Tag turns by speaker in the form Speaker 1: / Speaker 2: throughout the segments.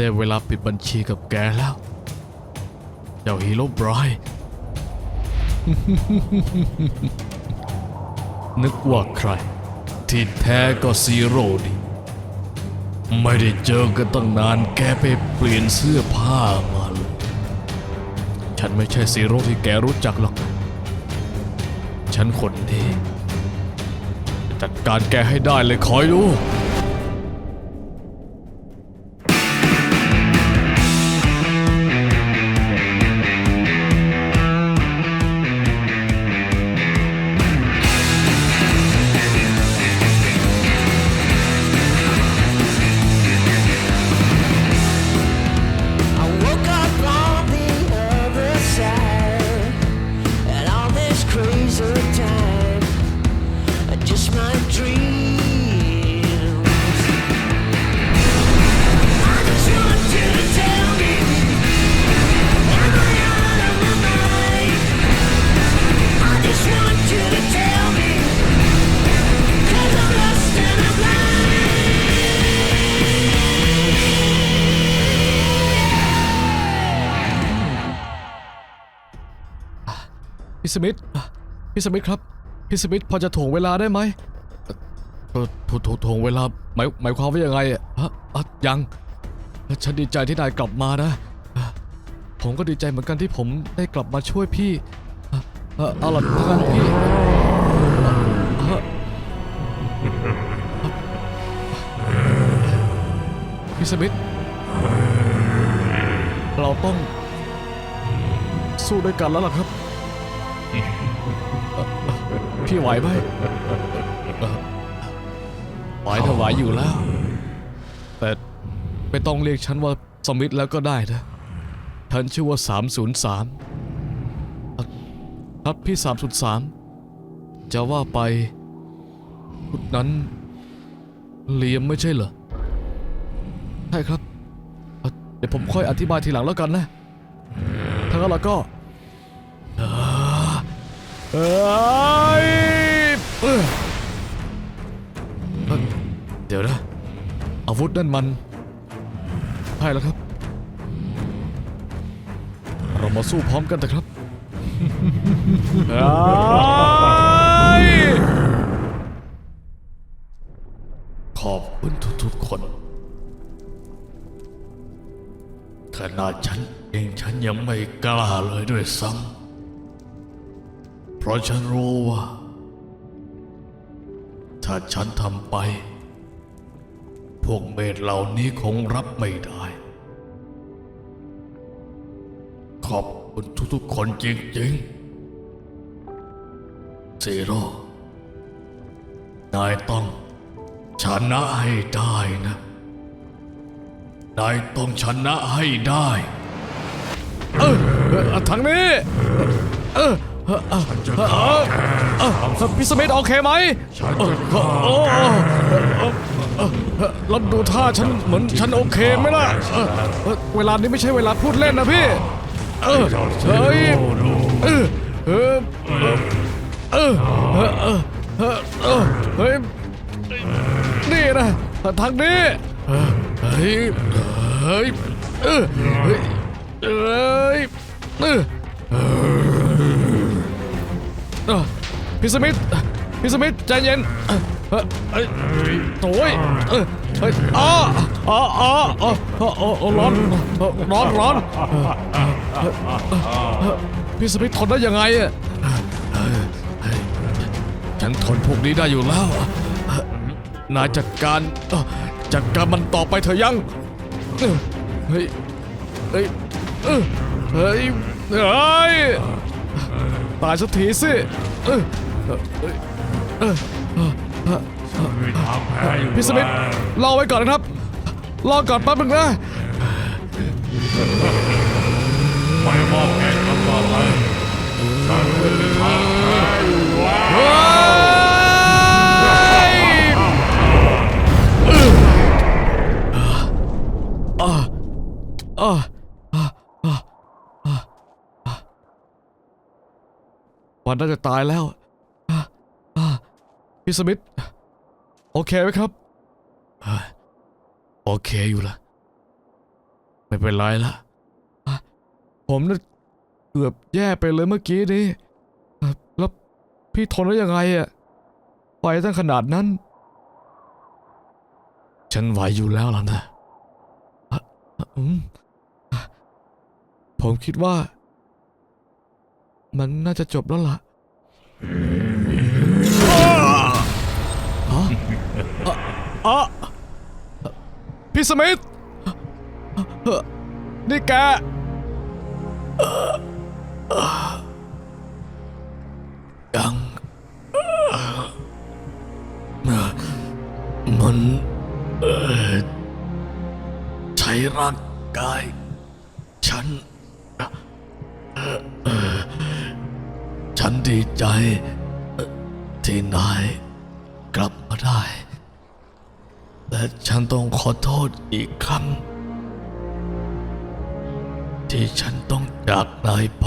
Speaker 1: ได้เวลาปิดบัญชีกับแกแล้ว เจ้าฮีโร่บรายนึกว่าใคร ที่แท้ก็ซีโร่ดิ ไม่ได้เจอกันตั้งนานแกไปเปลี่ยนเสื้อผ้ามาเลยฉันไม่ใช่ซีโร่ที่แกรู้จักหรอก ฉันคนนี้จะจัดการแกให้ได้เลยคอยดู พี่สมิธพี่สมิธครับ พี่สมิธพอจะถ่วงเวลาได้ไหมถ่วงถ่วงงเวลาหมายหมายความว่ายังไงอะฮะอะยังฉันดีใจที่นายกลับมานะ ผมก็ดีใจเหมือนกันที่ผมได้กลับมาช่วยพี่เอาล่ะทางนั้นพี่พี่สมิธเราต้องสู้ด้วยกันแล้วล่ะครับ พี่ไหวไหมไหวถ้าไหวอยู่แล้ว แต่ไม่ต้องเรียกฉันว่าสมิธแล้วก็ได้นะฉันชื่อว่า 303ครับพี่ 303 จะว่าไปชุดนั้นเลียมไม่ใช่เหรอ ใช่ครับ เดี๋ยวผมค่อยอธิบายทีหลังแล้วกันนะ ถ้างั้นเราก็เอ้ย วุธนั่นมันใช่แล้วครับ เรามาสู้พร้อมกันเถอะครับเอ้ยขอบคุณทุกๆคนขนาดฉันเองฉันยังไม่กล้าเลยด้วยซ้ำเพราะฉันรู้ว่า ถ้าฉันทำไปพ วกเมดเหล่านี้คงรับไม่ได้ ขอบคุณทุกๆคนจริงๆซีโร่นายต้องชนะให้ได้นะ นายต้องชนะให้ได้ เออเออทางนี้ เออ เออเออเออเออพี่สมิธโอเคไหมเออเออเออเออเออเออแล้วดูท่าฉันเหมือนฉันโอเคไหมล่ะเออเออเวลานี้ไม่ใช่เวลาพูดเล่นนะพี่เออเฮ้ยเออเออเออเออเออเออเออเฮ้ยนี่นะทางนี้เออเฮ้ยเฮ้ยเออเฮ้ยเอ้ยเออเออ พี่สมิธพี่สมิธใจเย็นเออเออเอ้ยโถ่ยเออเฮ้ยอ้าอ้าอ้าอ้าอ้าอ้าร้อนร้อนร้อนพี่สมิธทนได้ยังไงอะฉันทนพวกนี้ได้อยู่แล้ว นายจัดการจัดการมันต่อไปเถอะยัง เฮ้ย เฮ้ยเออเฮ้ย เฮ้ย ตายสักทีสิเออเออเออเออเออเออ
Speaker 2: มีทางแพ้อยู่
Speaker 1: พี่สมิธรอไว้ก่อนนะครับ รอก่อนแป๊บนึงนะ
Speaker 2: ไม่มอบแก่คำต่อไปฉันไม่มีทางแพ้อยู่แล้ว
Speaker 1: เฮ้ยเอออะอะอะอะอะอะ วันน่าจะตายแล้วพี่สมิธโอเคไหมครับ โอเคอยู่ละไม่เป็นไรละผมน่ะเกือบแย่ไปเลยเมื่อกี้นี้อ่แล้วพี่ทนได้ยังไงอะไฟตั้งขนาดนั้น ฉันไหวอยู่แล้วล่ะนะผมคิดว่า มันน่าจะจบแล้วล่ะอ๋ออ๋อพี่สมิธเอ่อนี่แกเอ่อเอ่อยังเอ่อเอ่อมันเอ่อใช้ร่างกาย ฉันฉั นดีใจ ที่นายกลับมาได้ และฉันต้องขอโทษอีกครั้ง ที่ฉันต้องจากนายไป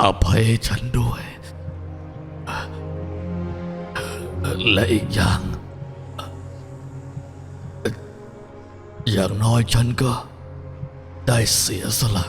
Speaker 1: อภัยฉันด้วย และอีกอย่าง อย่างน้อยฉันก็ได้เสียสละ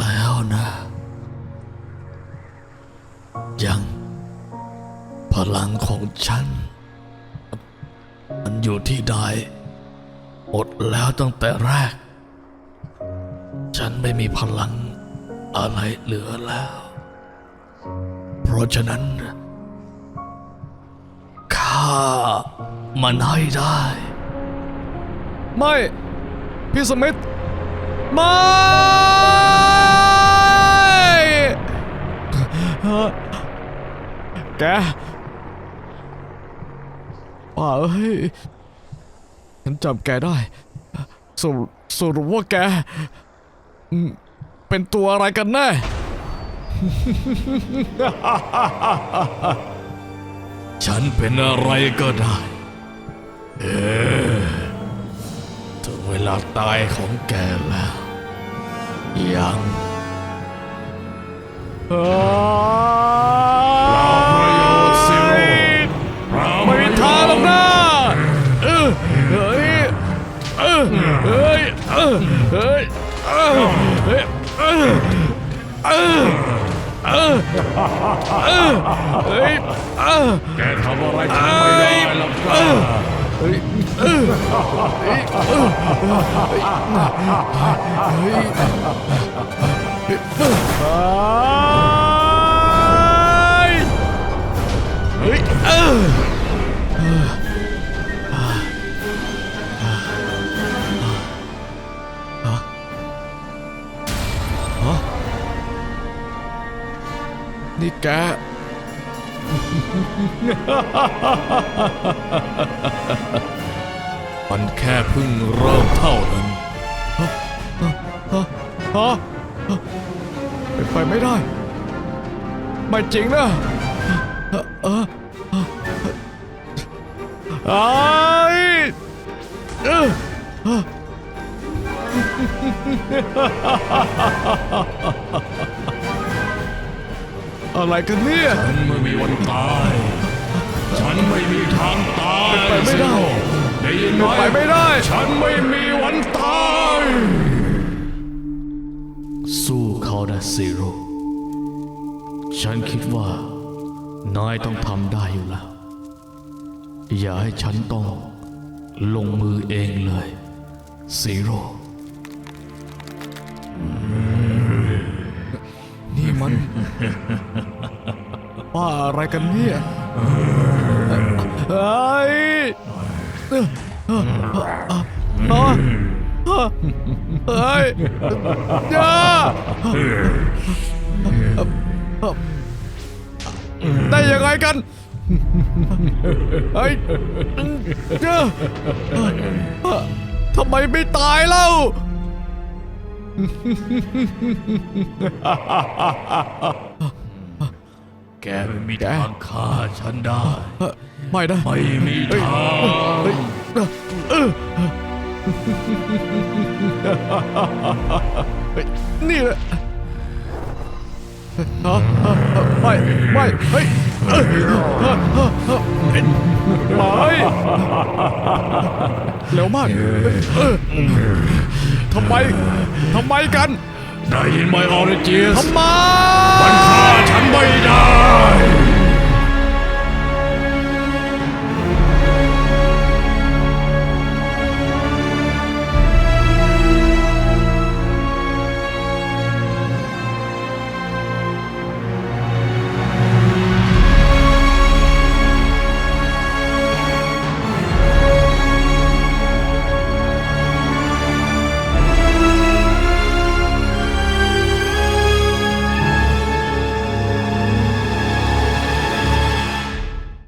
Speaker 1: แล้วนะ ยัง พลังของฉัน มันอยู่ที่ใดหมดแล้วตั้งแต่แรก ฉันไม่มีพลังอะไรเหลือแล้ว เพราะฉะนั้นข้ามันให้ได้ ไม่ พี่สมิธไม่ แกป่าเอ้ยฉันจำแกได้สรุปสรุปว่าแกอืมเป็นตัวอะไรกันแน่ ฉันเป็นอะไรก็ได้ เออถึงเวลาตายของแกแล้ว ยัง
Speaker 2: ปร เอ
Speaker 1: อเฮ้ยเออ
Speaker 2: แกทำอะไรฉันไม่ได้หรอกนะ
Speaker 1: เฮ้ยเออเฮ้ยเออเฮ้ยเฮ้ยเฮ้ยเออ นี่แก มันแค่เพิ่งเริ่มเท่านั้นฮะฮะฮะเป็นไปไม่ได้ ไม่จริงนะเอ อเออเอ้ยเออเอออะไรกันเนี่ย
Speaker 2: ฉันไม่มีวันตาย ฉันไม่มีทางตาย
Speaker 1: เป็นไปไม่ได้
Speaker 2: สิโร่ได้ยินไหม
Speaker 1: ไปไม่ได้
Speaker 2: ฉันไม่มีวันตาย
Speaker 1: สู้เขานะซีโร่ฉันคิดว่านายต้องทำได้อยู่แล้ว อย่าให้ฉันต้องลงมือเองเลยซีโร่ ว่าอะไรกันเนี่ยเฮ้ยเฮ้ยอย่าได้ยังไงกันเฮ้ยเจ้าทำไมไม่ตายเล่า
Speaker 2: กไม่มีทางฆ่าฉันได้
Speaker 1: ไม่นะ
Speaker 2: ไม่มีทาง
Speaker 1: เฮ้ยเออเฮ้ยนี่แหละฮะฮะฮะไม่ไม่เฮ้ยเอ้ยฮะฮะฮะเฮ้ยไม่เร็วมากเออทำไมทำไมกัน
Speaker 2: ได้ยินไหมออริจิส
Speaker 1: ทำไม
Speaker 2: มันฆ่าฉันไม่ได้